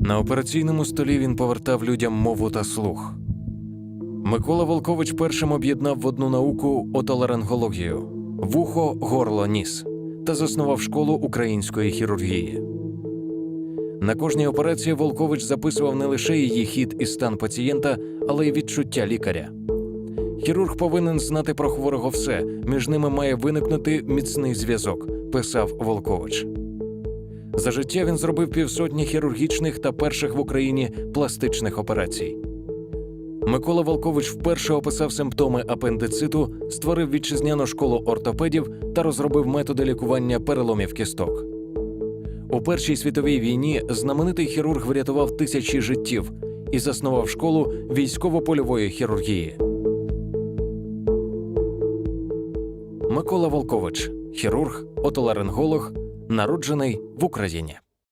На операційному столі він повертав людям мову та слух. Микола Волкович першим об'єднав в одну науку отоларингологію – вухо, горло, ніс та заснував школу української хірургії. На кожній операції Волкович записував не лише її хід і стан пацієнта, але й відчуття лікаря. Хірург повинен знати про хворого все, між ними має виникнути міцний зв'язок, писав Волкович. За життя він зробив півсотні хірургічних та перших в Україні пластичних операцій. Микола Волкович вперше описав симптоми апендициту, створив вітчизняну школу ортопедів та розробив методи лікування переломів кісток. У Першій світовій війні знаменитий хірург врятував тисячі життів і заснував школу військово-польової хірургії. Микола Волкович, хірург, отоларинголог, народжений в Україні.